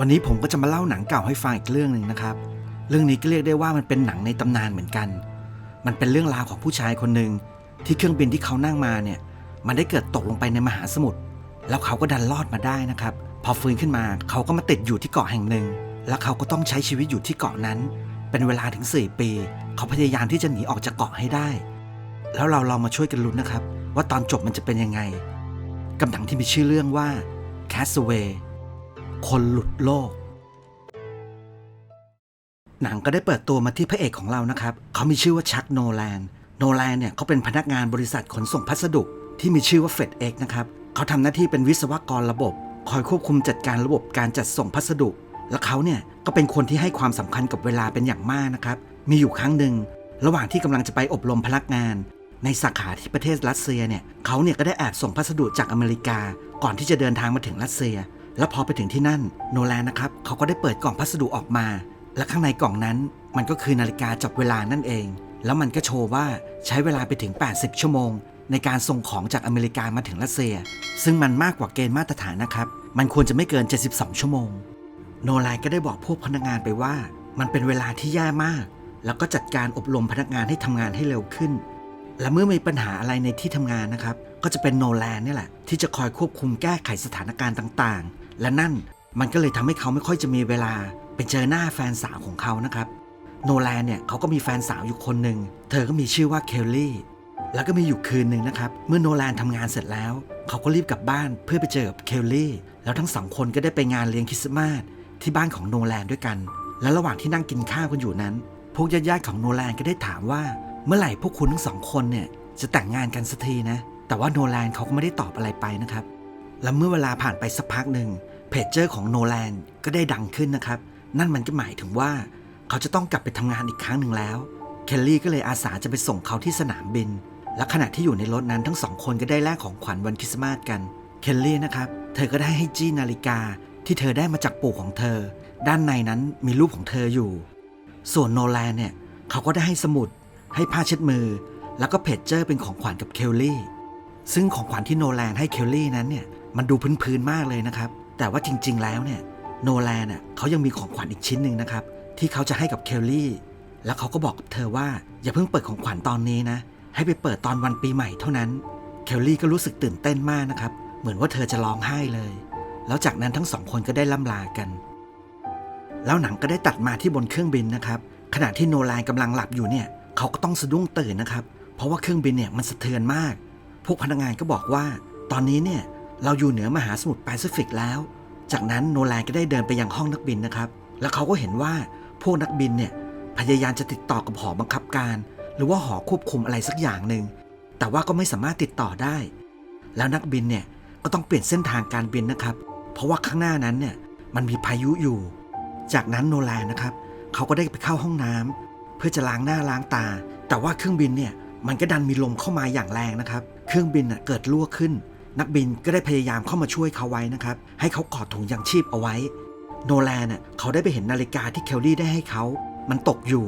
วันนี้ผมก็จะมาเล่าหนังเก่าให้ฟังอีกเรื่องหนึ่งนะครับ เรื่องนี้ก็เรียกได้ว่ามันเป็นหนังในตำนานเหมือนกัน มันเป็นเรื่องราวของผู้ชายคนหนึ่งที่เครื่องบินที่เขานั่งมาเนี่ย มันได้เกิดตกลงไปในมหาสมุทร แล้วเขาก็ดันรอดมาได้นะครับ พอฟื้นขึ้นมาเขาก็มาติดอยู่ที่เกาะแห่งหนึ่ง แล้วเขาก็ต้องใช้ชีวิตอยู่ที่เกาะนั้น เป็นเวลาถึง 4 ปี เขาพยายามที่จะหนีออกจากเกาะให้ได้ แล้วเราลองมาช่วยกันลุ้นนะครับ ว่าตอนจบมันจะเป็นยังไง กับหนังที่มีชื่อเรื่องว่า Castaway คนหลุดโลก หนังก็ได้เปิดตัวมาที่พระเอกของเรานะครับ เขามีชื่อว่าชักโนแลนโนแลนเนี่ยเขาเป็นพนักงานบริษัทขนส่งพัสดุ ที่มีชื่อว่าเฟดเอ็กนะครับ เขาทำหน้าที่เป็นวิศวกรระบบ คอยควบคุมจัดการระบบการจัดส่งพัสดุ และเขาเนี่ยก็เป็นคนที่ให้ความสำคัญกับเวลาเป็นอย่างมากนะครับ มีอยู่ครั้งหนึ่งระหว่างที่กำลังจะไปอบรมพนักงาน ในสาขาที่ประเทศรัสเซียเนี่ยเขาเนี่ยก็ได้แอบส่งพัสดุจากอเมริกา ก่อนที่จะเดินทางมาถึงรัสเซีย แล้วพอไปถึงที่นั่นโนแลนนะครับเขาก็ได้เปิดกล่องพัสดุออกมา และข้างในกล่องนั้น มันก็คือนาฬิกาจับเวลานั่นเอง แล้วมันก็โชว์ว่าใช้เวลาไปถึง 80 ชั่วโมง ในการส่งของจากอเมริกามาถึงรัสเซีย ซึ่งมันมากกว่าเกณฑ์มาตรฐานนะครับ มันควรจะไม่เกิน 72 ชั่วโมง โนไลนก็ได้บอกพวกพนักงานไปว่า มันเป็นเวลาที่แย่มาก แล้วก็จัดการอบรมพนักงานให้ทำงานให้เร็วขึ้น และเมื่อมีปัญหาอะไรในที่ทำงานนะครับก็จะเป็นโนแลนนี่แหละที่จะคอยควบคุมแก้ไขสถานการณ์ต่าง และนั่นมันก็เลยทำให้เขาไม่ค่อยจะมีเวลาไปเจอหน้าแฟนสาวของเขานะครับ โนแลนเนี่ยเขาก็มีแฟนสาวอยู่คนหนึ่ง เธอก็มีชื่อว่าเคลลี่ แล้วก็มีอยู่คืนหนึ่งนะครับ เมื่อโนแลนทำงานเสร็จแล้ว เขาก็รีบกลับบ้านเพื่อไปเจอกับเคลลี่ แล้วทั้งสองคนก็ได้ไปงานเลี้ยงคริสต์มาสที่บ้านของโนแลนด้วยกัน และระหว่างที่นั่งกินข้าวกันอยู่นั้น พวกญาติๆของโนแลนก็ได้ถามว่า เมื่อไหร่พวกคุณทั้งสองคนเนี่ยจะแต่งงานกันสักทีนะ แต่ว่าโนแลนเขาก็ไม่ได้ตอบอะไรไปนะครับ และเมื่อเวลาผ่านไปสักพักหนึ่งเพจเจอร์ของโนแลนก็ได้ดังขึ้นนะครับ นั่นมันก็หมายถึงว่า เขาจะต้องกลับไปทำงานอีกครั้งหนึ่งแล้ว เคลลี่ก็เลยอาสาจะไปส่งเขาที่สนามบิน และขณะที่อยู่ในรถนั้นทั้งสองคนก็ได้แลกของขวัญวันคริสต์มาสกัน เคลลี่นะครับ เธอก็ได้ให้จี้นาฬิกาที่เธอได้มาจากปู่ของเธอ ด้านในนั้นมีรูปของเธออยู่ ส่วนโนแลนเนี่ยเขาก็ได้ให้สมุด ให้ผ้าเช็ดมือ แล้วก็เพจเจอร์เป็นของขวัญกับเคลลี่ ซึ่งของขวัญที่โนแลนให้เคลลี่นั้นเนี่ย มันดูพื้นๆมากเลยนะครับ แต่ว่าจริง ๆ แล้วเนี่ยโนแลนอะเขายังมีของขวัญอีกชิ้นหนึ่งนะครับ ที่เขาจะให้กับเคลลี่ แล้วเขาก็บอกกับเธอว่า อย่าเพิ่งเปิดของขวัญตอนนี้นะ ให้ไปเปิดตอนวันปีใหม่เท่านั้น เคลลี่ก็รู้สึกตื่นเต้นมากนะครับ เหมือนว่าเธอจะร้องไห้เลย แล้วจากนั้นทั้งสองคนก็ได้ล่ำลากัน แล้วหนังก็ได้ตัดมาที่บนเครื่องบินนะครับ ขณะที่โนแลนกำลังหลับอยู่เนี่ย เขาก็ต้องสะดุ้งตื่นนะครับ เพราะว่าเครื่องบินเนี่ยมันสะเทือนมาก พวกพนักงานก็บอกว่า ตอนนี้เนี่ย เราอยู่เหนือมหาสมุทรแปซิฟิกแล้ว จากนั้นโนแลนก็ได้เดินไปยังห้องนักบินนะครับ แล้วเขาก็เห็นว่าพวกนักบินเนี่ยพยายามจะติดต่อกับหอบังคับการ หรือว่าหอควบคุมอะไรสักอย่างหนึ่ง แต่ว่าก็ไม่สามารถติดต่อได้ แล้วนักบินเนี่ยก็ต้องเปลี่ยนเส้นทางการบินนะครับ เพราะว่าข้างหน้านั้นเนี่ยมันมีพายุอยู่ จากนั้นโนแลนนะครับเขาก็ได้ไปเข้าห้องน้ำเพื่อจะล้างหน้าล้างตา แต่ว่าเครื่องบินเนี่ยมันก็ดันมีลมเข้ามาอย่างแรงนะครับ เครื่องบินน่ะเกิดรั่วขึ้น นักบินก็ได้พยายามเข้ามาช่วยเขาไว้นะครับ ให้เขากอดถุงยางชีพเอาไว้ โนแลนน่ะเขาได้ไปเห็นนาฬิกาที่เคลลี่ได้ให้เขา มันตกอยู่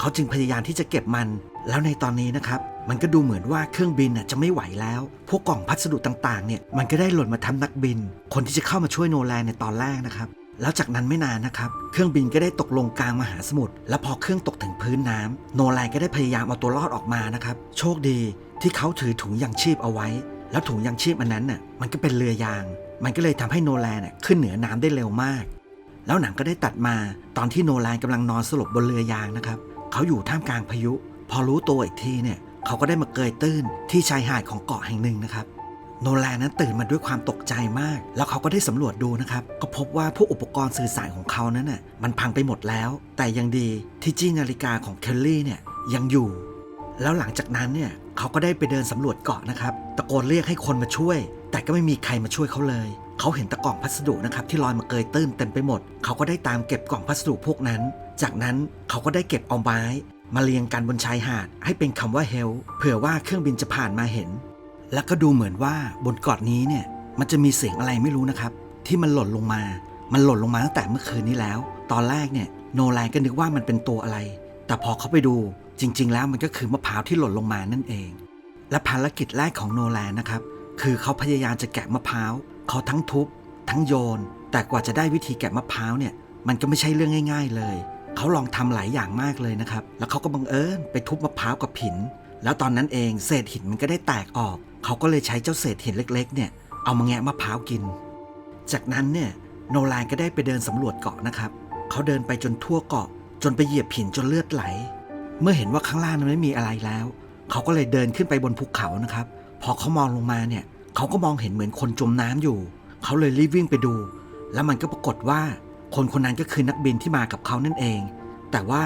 เขาจึงพยายามที่จะเก็บมัน แล้วในตอนนี้นะครับ มันก็ดูเหมือนว่าเครื่องบินน่ะจะไม่ไหวแล้ว พวกกล่องพัสดุต่างๆ เนี่ย มันก็ได้หล่นมาทับนักบิน คนที่จะเข้ามาช่วยโนแลนในตอนแรกนะครับ แล้วจากนั้นไม่นานนะครับ เครื่องบินก็ได้ตกลงกลางมหาสมุทร แล้วพอเครื่องตกถึงพื้นน้ำโนแลนก็ได้พยายามเอาตัวรอดออกมานะครับ โชคดีที่เขาถือถุงยางชีพเอาไว้ แล้วถุงยางชีพอันนั้นน่ะมันก็เป็นเรือยาง มันก็เลยทำให้โนแลนน่ะขึ้นเหนือน้ำได้เร็วมาก แล้วหนังก็ได้ตัดมาตอนที่โนแลนกำลังนอนสลบบนเรือยางนะครับเขาอยู่ท่ามกลางพายุ พอรู้ตัวอีกทีเนี่ยเขาก็ได้มาเกยตื้นที่ชายหาดของเกาะแห่งหนึ่งนะครับโนแลนนั้นตื่นมาด้วยความตกใจมาก แล้วเขาก็ได้สำรวจดูนะครับ ก็พบว่าพวกอุปกรณ์สื่อสารของเขานั้นน่ะมันพังไปหมดแล้ว แต่ยังดีที่จี้นาฬิกาของเคลลี่เนี่ยยังอยู่ แล้วหลังจากนั้นเนี่ย เขาก็ได้ไปเดินสำรวจเกาะนะครับ ตะโกนเรียกให้คนมาช่วย แต่ก็ไม่มีใครมาช่วยเขาเลย เขาเห็นตะกล่องพัสดุนะครับที่ลอยมาเกยตื้นเต็มไปหมด เขาก็ได้ตามเก็บกล่องพัสดุพวกนั้น จากนั้นเขาก็ได้เก็บเอาไม้ มาเรียงกันบนชายหาด ให้เป็นคำว่าเฮลเผื่อว่าเครื่องบินจะผ่านมาเห็น แล้วก็ดูเหมือนว่าบนเกาะนี้เนี่ยมันจะมีเสียงอะไรไม่รู้นะครับ ที่มันหล่นลงมา มันหล่นลงมาตั้งแต่เมื่อคืนนี้แล้ว ตอนแรกเนี่ยโนแลนก็นึกว่ามันเป็นตัวอะไร แต่พอเขาไปดู จริง ๆ แล้วมันก็คือมะพร้าวที่หล่นลงมานั่นเอง และภารกิจแรกของโนแลนนะครับ คือเขาพยายามจะแกะมะพร้าวเขาทั้งทุบ ทั้งโยน แต่กว่าจะได้วิธีแกะมะพร้าวเนี่ย มันก็ไม่ใช่เรื่องง่าย ๆ เลย เขาลองทำหลายอย่างมากเลยนะครับ แล้วเขาก็บังเอิญไปทุบมะพร้าวกับหิน แล้วตอนนั้นเองเศษหินมันก็ได้แตกออก เขาก็เลยใช้เจ้าเศษหินเล็ก ๆ เนี่ย เอามาแงะมะพร้าวกิน จากนั้นเนี่ยโนแลนก็ได้ไปเดินสำรวจเกาะนะครับ เขาเดินไปจนทั่วเกาะ จนไปเหยียบหินจนเลือดไหล เมื่อเห็นว่าข้างล่างนั้นไม่มีอะไรแล้ว เขาก็เลยเดินขึ้นไปบนภูเขานะครับ พอเขามองลงมาเนี่ย เขาก็มองเห็นเหมือนคนจมน้ำอยู่ เขาเลยรีบวิ่งไปดู แล้วมันก็ปรากฏว่า คนคนนั้นก็คือนักบินที่มากับเขานั่นเอง แต่ว่า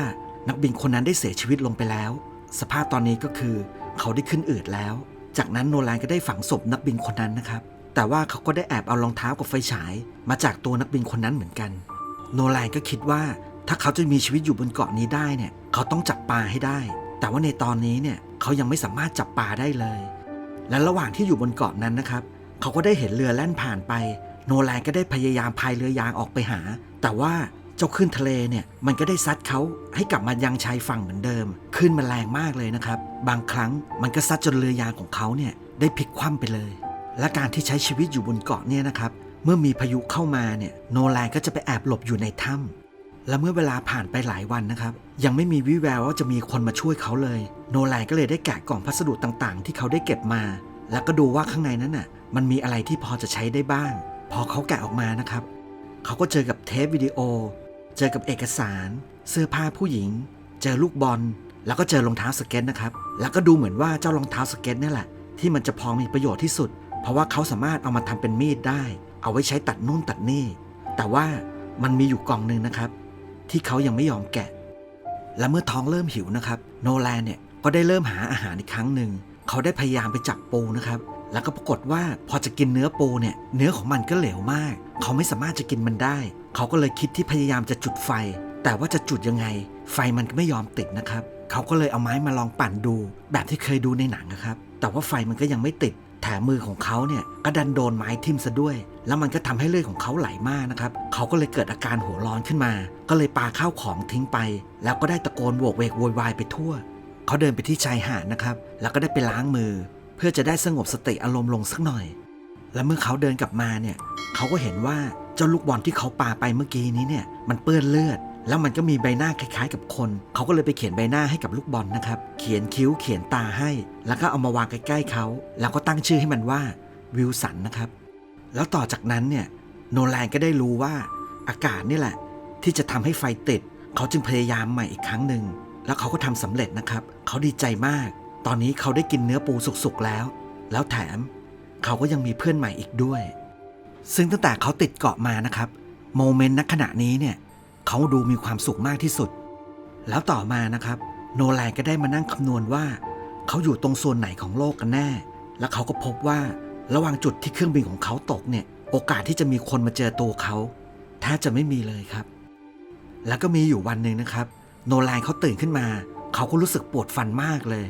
นักบินคนนั้นได้เสียชีวิตลงไปแล้ว สภาพตอนนี้ก็คือ เขาได้ขึ้นอืดแล้ว จากนั้นโนแลนก็ได้ฝังศพนักบินคนนั้นนะครับ แต่ว่าเขาก็ได้แอบเอารองเท้ากับไฟฉาย มาจากตัวนักบินคนนั้นเหมือนกัน โนแลนก็คิดว่าถ้าเขาจะมีชีวิตอยู่บนเกาะนี้ได้เนี่ย เขาต้องจับปลาให้ได้ แต่ว่าในตอนนี้เนี่ยเขายังไม่สามารถจับปลาได้เลย และระหว่างที่อยู่บนเกาะนั้นนะครับ เขาก็ได้เห็นเรือแล่นผ่านไป โนแลนก็ได้พยายามพายเรือยางออกไปหา แต่ว่าเจ้าคลื่นทะเลเนี่ยมันก็ได้ซัดเขาให้กลับมายังชายฝั่งเหมือนเดิมคลื่นมันแรงมากเลยนะครับ บางครั้งมันก็ซัดจนเรือยางของเขาเนี่ยได้พลิกคว่ำไปเลย และการที่ใช้ชีวิตอยู่บนเกาะเนี่ยนะครับ เมื่อมีพายุเข้ามาเนี่ยโนแลนก็จะไปแอบหลบอยู่ในถ้ำ และเมื่อเวลาผ่านไปหลายวันนะครับ ยังไม่มีวิแววว่าจะมีคนมาช่วยเขาเลย โนแลนก็เลยได้แกะกล่องพัสดุต่างๆ ที่เขาได้เก็บมา แล้วก็ดูว่าข้างในนั้นน่ะ มันมีอะไรที่พอจะใช้ได้บ้าง พอเขาแกะออกมานะครับ เขาก็เจอกับเทปวิดีโอ เจอกับเอกสาร เสื้อผ้าผู้หญิง เจอลูกบอล แล้วก็เจอรองเท้าสเก็ตนะครับ แล้วก็ดูเหมือนว่าเจ้ารองเท้าสเก็ตนี่แหละที่มันจะพอมีประโยชน์ที่สุด เพราะว่าเขาสามารถเอามาทำเป็นมีดได้ เอาไว้ใช้ตัดนู่นตัดนี่ แต่ว่ามันมีอยู่กล่องหนึ่งนะครับ ที่เขายังไม่ยอมแกะ และเมื่อท้องเริ่มหิวนะครับ โนแลนเนี่ยก็ได้เริ่มหาอาหารอีกครั้งหนึ่ง เขาได้พยายามไปจับปูนะครับ แล้วก็ปรากฏว่าพอจะกินเนื้อปูเนี่ย เนื้อของมันก็เหลวมาก เขาไม่สามารถจะกินมันได้ เขาก็เลยคิดที่พยายามจะจุดไฟ แต่ว่าจะจุดยังไง ไฟมันก็ไม่ยอมติดนะครับ เขาก็เลยเอาไม้มาลองปั่นดู แบบที่เคยดูในหนังนะครับ แต่ว่าไฟมันก็ยังไม่ติด แถมมือของเขาเนี่ยก็ดันโดนไม้ทิ่มซะด้วย แล้วมันก็ทำให้เลือดของเขาไหลมากนะครับเขาก็เลยเกิดอาการหัวร้อนขึ้นมา ก็เลยปาข้าวของทิ้งไป แล้วก็ได้ตะโกนโวกเวกโวยวายไปทั่ว เขาเดินไปที่ชายหาดนะครับแล้วก็ได้ไปล้างมือ เพื่อจะได้สงบสติอารมณ์ลงสักหน่อย และเมื่อเขาเดินกลับมาเนี่ยเขาก็เห็นว่าเจ้าลูกบอลที่เขาปาไปเมื่อกี้นี้เนี่ยมันเปื้อนเลือด แล้วมันก็มีใบหน้าคล้ายๆ กับคน เขาก็เลยไปเขียนใบหน้าให้กับลูกบอลนะครับ ขียนคิ้วเขียนตาให้ แล้วก็เอามาวางใกล้ๆเขาแล้วก็ตั้งชื่อให้มันว่าวิลสันนะครับ แล้วต่อจากนั้นเนี่ยโนแลนก็ได้รู้ว่าอากาศนี่แหละ ที่จะทำให้ไฟติด เขาจึงพยายามใหม่อีกครั้งหนึ่งแล้วเขาก็ทำสำเร็จนะครับ เขาดีใจมาก ตอนนี้เขาได้กินเนื้อปูสุกๆแล้ว แล้วแถมเขาก็ยังมีเพื่อนใหม่อีกด้วย ซึ่งตั้งแต่เขาติดเกาะมานะครับโมเมนต์ณขณะนี้เนี่ยเขาดูมีความสุขมากที่สุด แล้วต่อมานะครับ โนแลนก็ได้มานั่งคำนวณว่า เขาอยู่ตรงส่วนไหนของโลกกันแน่ แล้วเขาก็พบว่าระหว่างจุดที่เครื่องบินของเขาตกเนี่ย โอกาสที่จะมีคนมาเจอตัวเขาแทบจะไม่มีเลยครับ แล้วก็มีอยู่วันหนึ่งนะครับ โนแลนเขาตื่นขึ้นมา เขาก็รู้สึกปวดฟันมากเลย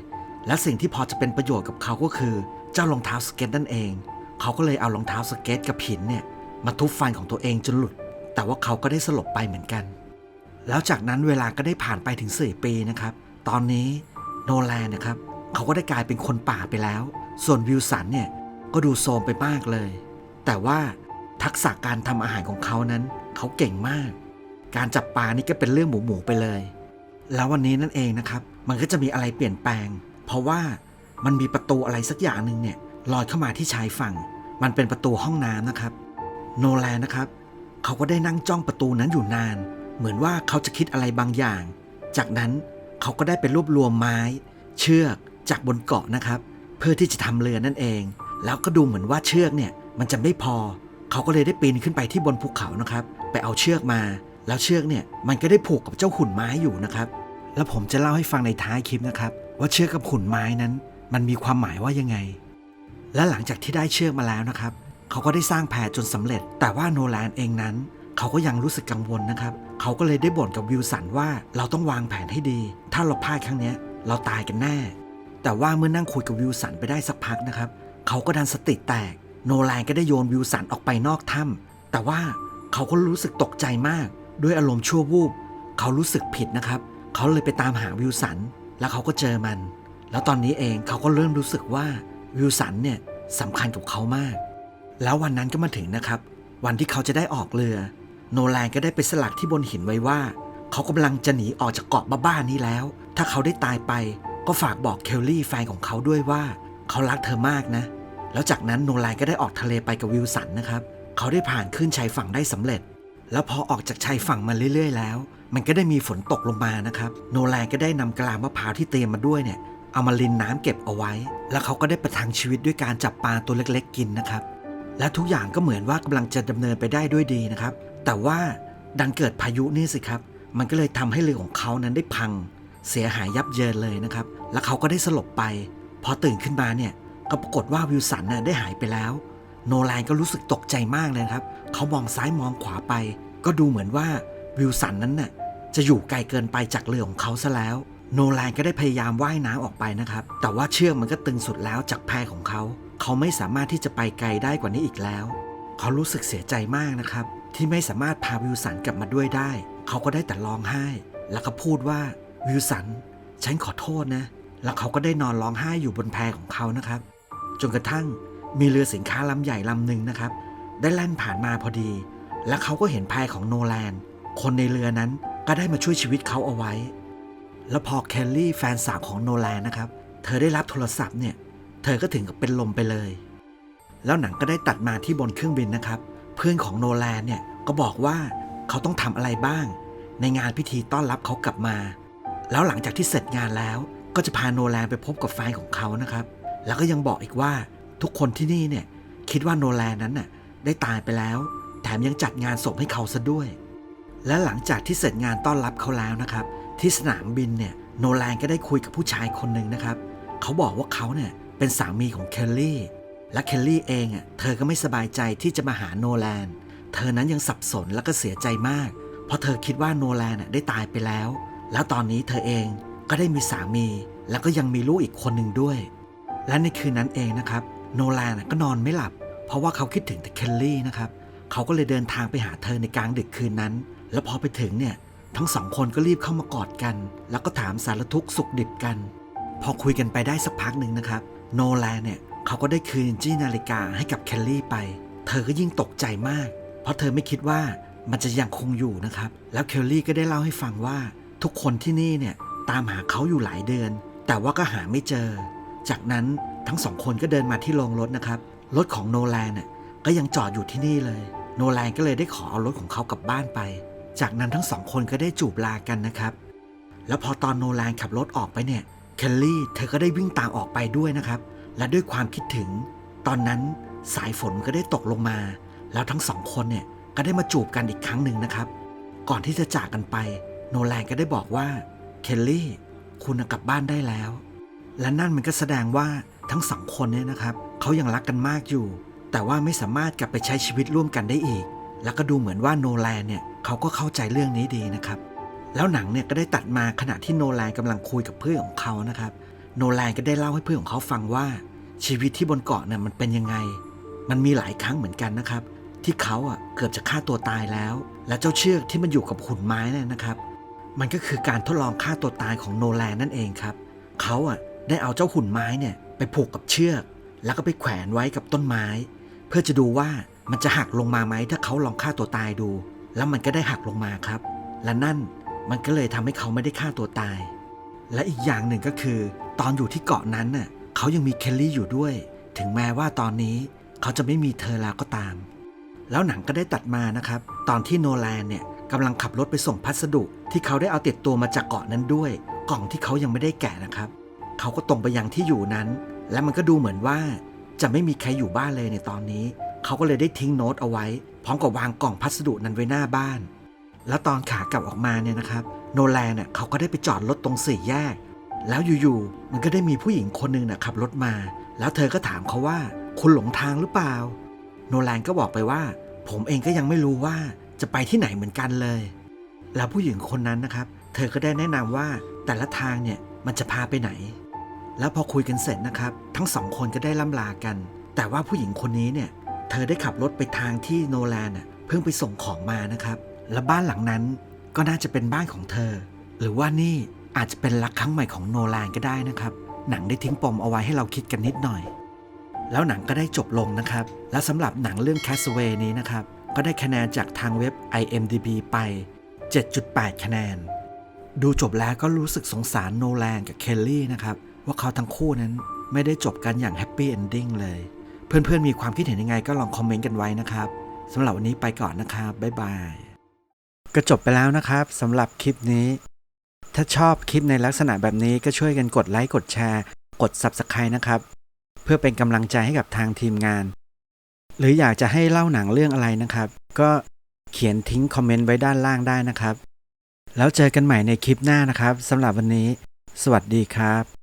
และสิ่งที่พอจะเป็นประโยชน์กับเขาก็คือ เจ้ารองเท้าสเก็ตนั่นเอง เขาก็เลยเอารองเท้าสเก็ตกับหินเนี่ยมาทุบฟันของตัวเองจนหลุด แต่ว่าเขาก็ได้สลบไปเหมือนกัน แล้วจากนั้นเวลาก็ได้ผ่านไปถึง4ปีนะครับ ตอนนี้โนแลนนะครับเขาก็ได้กลายเป็นคนป่าไปแล้ว ส่วนวิลสันเนี่ยก็ดูโทมไปมากเลย แต่ว่าทักษะการทำอาหารของเขานั้น เขาเก่งมาก การจับปลานี่ก็เป็นเรื่องหมูหมูไปเลย แล้ววันนี้นั่นเองนะครับ มันก็จะมีอะไรเปลี่ยนแปลง เพราะว่ามันมีประตูอะไรสักอย่างหนึ่งเนี่ยลอยเข้ามาที่ชายฝั่ง มันเป็นประตูห้องน้ำนะครับ โนแลนนะครับเขาก็ได้นั่งจ้องประตูนั้นอยู่นาน เหมือนว่าเขาจะคิดอะไรบางอย่าง จากนั้น เขาก็ได้ไปรวบรวมไม้ เชือกจากบนเกาะนะครับ เพื่อที่จะทำเรือนั่นเอง แล้วก็ดูเหมือนว่าเชือกเนี่ยมันจะไม่พอ เขาก็เลยได้ปีนขึ้นไปที่บนภูเขานะครับ ไปเอาเชือกมา แล้วเชือกเนี่ยมันก็ได้ผูกกับเจ้าหุ่นไม้อยู่นะครับ แล้วผมจะเล่าให้ฟังในท้ายคลิปนะครับ ว่าเชือกกับหุ่นไม้นั้น มันมีความหมายว่ายังไง และหลังจากที่ได้เชือกมาแล้วนะครับ เขาก็ได้สร้างแพจนสำเร็จ แต่ว่าโนแลนเองนั้น เขาก็ยังรู้สึกกังวลนะครับ เขาก็เลยได้บ่นกับวิลสันว่าเราต้องวางแผนให้ดี ถ้าเราพลาดครั้งนี้เราตายกันแน่ แต่ว่าเมื่อนั่งคุยกับวิลสันไปได้สักพักนะครับ เขาก็ดันสติแตก โนแลนก็ได้โยนวิลสันออกไปนอกถ้ำแต่ว่าเขาก็รู้สึกตกใจมาก ด้วยอารมณ์ชั่ววูบ เขารู้สึกผิดนะครับ เขาเลยไปตามหาวิลสัน แล้วเขาก็เจอมัน แล้วตอนนี้เองเขาก็เริ่มรู้สึกว่าวิลสันเนี่ยสำคัญกับเขามาก แล้ววันนั้นก็มาถึงนะครับ วันที่เขาจะได้ออกเรือ โนแลนก็ได้ไปสลักที่บนหินไว้ว่า เขากำลังจะหนีออกจากเกาะบ้าๆนี้แล้ว ถ้าเขาได้ตายไป ก็ฝากบอกเคลลี่แฟนของเขาด้วยว่า เขารักเธอมากนะ แล้วจากนั้นโนแลนก็ได้ออกทะเลไปกับวิลสันนะครับ เขาได้ผ่านขึ้นชายฝั่งได้สำเร็จ แล้วพอออกจากชายฝั่งมาเรื่อยๆ แล้ว มันก็ได้มีฝนตกลงมานะครับ โนแลนก็ได้นำกะลามะพร้าวที่เตรียมมาด้วยเนี่ยเอามาลินน้ำเก็บเอาไว้ แล้วเขาก็ได้ประทังชีวิตด้วยการจับปลาตัวเล็กๆกินนะครับ และทุกอย่างก็เหมือนว่ากำลังจะดำเนินไปได้ด้วยดีนะครับ แต่ว่าดันเกิดพายุนี่สิครับ มันก็เลยทำให้เรือของเขานั้นได้พัง เสียหายยับเยินเลยนะครับ แล้วเขาก็ได้สลบไป พอตื่นขึ้นมาเนี่ยก็ปรากฏว่าวิลสันน่ะได้หายไปแล้ว โนแลนก็รู้สึกตกใจมากเลยครับ เขามองซ้ายมองขวาไป ก็ดูเหมือนว่าวิลสันนั้นน่ะจะอยู่ไกลเกินไปจากเรือของเขาซะแล้ว โนแลนก็ได้พยายามว่ายน้ำออกไปนะครับ แต่ว่าเชือกมันก็ตึงสุดแล้วจากแพของเขา เขาไม่สามารถที่จะไปไกลได้กว่านี้อีกแล้ว เขารู้สึกเสียใจมากนะครับ ที่ไม่สามารถพาวิลสันกลับมาด้วยได้ เขาก็ได้แต่ร้องไห้ แล้วก็พูดว่าวิลสัน ฉันขอโทษนะ แล้วเขาก็ได้นอนร้องไห้อยู่บนแพของเขานะครับ จนกระทั่งมีเรือสินค้าลำใหญ่ลำหนึ่งนะครับ ได้แล่นผ่านมาพอดี และเขาก็เห็นแพของโนแลน คนในเรือนั้นก็ได้มาช่วยชีวิตเขาเอาไว้ แล้วพอแคลลี่แฟนสาวของโนแลนนะครับ เธอได้รับโทรศัพท์เนี่ย เธอก็ถึงกับเป็นลมไปเลย แล้วหนังก็ได้ตัดมาที่บนเครื่องบินนะครับ เพื่อนของโนแลนเนี่ยก็บอกว่าเขาต้องทำอะไรบ้าง ในงานพิธีต้อนรับเขากลับมา แล้วหลังจากที่เสร็จงานแล้ว ก็จะพาโนแลนไปพบกับแฟนของเขานะครับ แล้วก็ยังบอกอีกว่าทุกคนที่นี่เนี่ยคิดว่าโนแลนนั้นน่ะได้ตายไปแล้ว แถมยังจัดงานศพให้เขาซะด้วย และหลังจากที่เสร็จงานต้อนรับเขาแล้วนะครับ ที่สนามบินเนี่ยโนแลนก็ได้คุยกับผู้ชายคนหนึ่งนะครับ เขาบอกว่าเขาเนี่ยเป็นสามีของเคลลี่ และเคลลี่เองอะเธอก็ไม่สบายใจที่จะมาหาโนแลน เธอนั้นยังสับสนและก็เสียใจมาก เพราะเธอคิดว่าโนแลนได้ตายไปแล้ว แล้วตอนนี้เธอเองก็ได้มีสามี แล้วก็ยังมีลูกอีกคนหนึ่งด้วย และในคืนนั้นเองนะครับ โนแลนก็นอนไม่หลับ เพราะว่าเขาคิดถึงแต่เคลลี่นะครับ เขาก็เลยเดินทางไปหาเธอในกลางดึกคืนนั้น แล้วพอไปถึงเนี่ยทั้งสองคนก็รีบเข้ามากอดกัน แล้วก็ถามสารทุกข์สุขดิบกัน พอคุยกันไปได้สักพักหนึ่งนะครับ โนแลนเนี่ย เขาก็ได้คืนจี้นาฬิกาให้กับเคลลี่ไป เธอก็ยิ่งตกใจมาก เพราะเธอไม่คิดว่ามันจะยังคงอยู่นะครับ แล้วเคลลี่ก็ได้เล่าให้ฟังว่า ทุกคนที่นี่เนี่ยตามหาเขาอยู่หลายเดือน แต่ว่าก็หาไม่เจอ จากนั้นทั้งสองคนก็เดินมาที่โรงรถนะครับ รถของโนแลนน่ะก็ยังจอดอยู่ที่นี่เลย โนแลนก็เลยได้ขอเอารถของเขากลับบ้านไป จากนั้นทั้งสองคนก็ได้จูบลากันนะครับ แล้วพอตอนโนแลนขับรถออกไปเนี่ย เคลลี่เธอก็ได้วิ่งตามออกไปด้วยนะครับ และด้วยความคิดถึง ตอนนั้นสายฝนก็ได้ตกลงมา แล้วทั้งสองคนเนี่ยก็ได้มาจูบกันอีกครั้งหนึ่งนะครับ ก่อนที่จะจากกันไป โนแลนก็ได้บอกว่าเคลลี่คุณกลับบ้านได้แล้ว และนั่นมันก็แสดงว่าทั้งสองคนเนี่ยนะครับเขายังรักกันมากอยู่ แต่ว่าไม่สามารถกลับไปใช้ชีวิตร่วมกันได้อีก แล้วก็ดูเหมือนว่าโนแลนเนี่ยเขาก็เข้าใจเรื่องนี้ดีนะครับ แล้วหนังเนี่ยก็ได้ตัดมาขณะที่โนแลนกำลังคุยกับเพื่อนของเขานะครับ โนแลนก็ได้เล่าให้เพื่อนของเขาฟังว่า ชีวิตที่บนเกาะเนี่ยมันเป็นยังไง มันมีหลายครั้งเหมือนกันนะครับ ที่เขาอะเกือบจะฆ่าตัวตายแล้ว และเจ้าเชือกที่มันอยู่กับหุ่นไม้นี่นะครับ มันก็คือการทดลองฆ่าตัวตายของโนแลนนั่นเองครับเขาอะได้เอาเจ้าหุ่นไม้เนี่ยไปผูกกับเชือก แล้วก็ไปแขวนไว้กับต้นไม้ เพื่อจะดูว่ามันจะหักลงมาไหมถ้าเขาลองฆ่าตัวตายดู แล้วมันก็ได้หักลงมาครับ และนั่นมันก็เลยทำให้เขาไม่ได้ฆ่าตัวตาย และอีกอย่างหนึ่งก็คือ ตอนอยู่ที่เกาะนั้นน่ะเขายังมีเคลลี่อยู่ด้วย ถึงแม้ว่าตอนนี้เขาจะไม่มีเธอแล้วก็ตาม แล้วหนังก็ได้ตัดมานะครับ ตอนที่โนแลนเนี่ยกำลังขับรถไปส่งพัสดุ ที่เขาได้เอาติดตัวมาจากเกาะนั้นด้วย กล่องที่เขายังไม่ได้แกะนะครับ เขาก็ตรงไปยังที่อยู่นั้น และมันก็ดูเหมือนว่า จะไม่มีใครอยู่บ้านเลยในตอนนี้ เขาก็เลยได้ทิ้งโน้ตเอาไว้ พร้อมกับวางกล่องพัสดุนั้นไว้หน้าบ้าน แล้วตอนขากลับออกมาเนี่ยนะครับ โนแลนเน่ยเขาก็ได้ไปจอดรถตรงสี่แยก แล้วอยู่ๆมันก็ได้มีผู้หญิงคนหนึ่งน่ะขับรถมา แล้วเธอก็ถามเขาว่าคุณหลงทางหรือเปล่า โนแลนก็บอกไปว่า ผมเองก็ยังไม่รู้ว่าจะไปที่ไหนเหมือนกันเลย แล้วผู้หญิงคนนั้นนะครับ เธอก็ได้แนะนำว่าแต่ละทางเนี่ยมันจะพาไปไหน แล้วพอคุยกันเสร็จนะครับ ทั้งสองคนก็ได้ล่ำลากัน แต่ว่าผู้หญิงคนนี้เนี่ย เธอได้ขับรถไปทางที่โนแลนเพิ่งไปส่งของมานะครับ และบ้านหลังนั้นก็น่าจะเป็นบ้านของเธอ หรือว่านี่ อาจจะเป็นรักครั้งใหม่ของโนแลนก็ได้นะครับ หนังได้ทิ้งปมเอาไว้ให้เราคิดกันนิดหน่อย แล้วหนังก็ได้จบลงนะครับ และสำหรับหนังเรื่อง Castaway นี้นะครับ ก็ได้คะแนนจากทางเว็บ IMDb ไป 7.8 คะแนน ดูจบแล้วก็รู้สึกสงสารโนแลนกับเคลลี่นะครับ ว่าเขาทั้งคู่นั้นไม่ได้จบกันอย่างแฮปปี้เอนดิ้งเลย เพื่อนๆมีความคิดเห็นยังไงก็ลองคอมเมนต์กันไว้นะครับสำหรับวันนี้ไปก่อนนะครับบ๊ายบายก็จบไปแล้วนะครับสำหรับคลิปนี้ ถ้าชอบคลิปในลักษณะแบบนี้ก็ช่วยกันกดไลค์กดแชร์ กด Subscribe นะครับ เพื่อเป็นกำลังใจให้กับทางทีมงาน หรืออยากจะให้เล่าหนังเรื่องอะไรนะครับ ก็เขียนทิ้งคอมเมนต์ไว้ด้านล่างได้นะครับ แล้วเจอกันใหม่ในคลิปหน้านะครับสำหรับวันนี้ สวัสดีครับ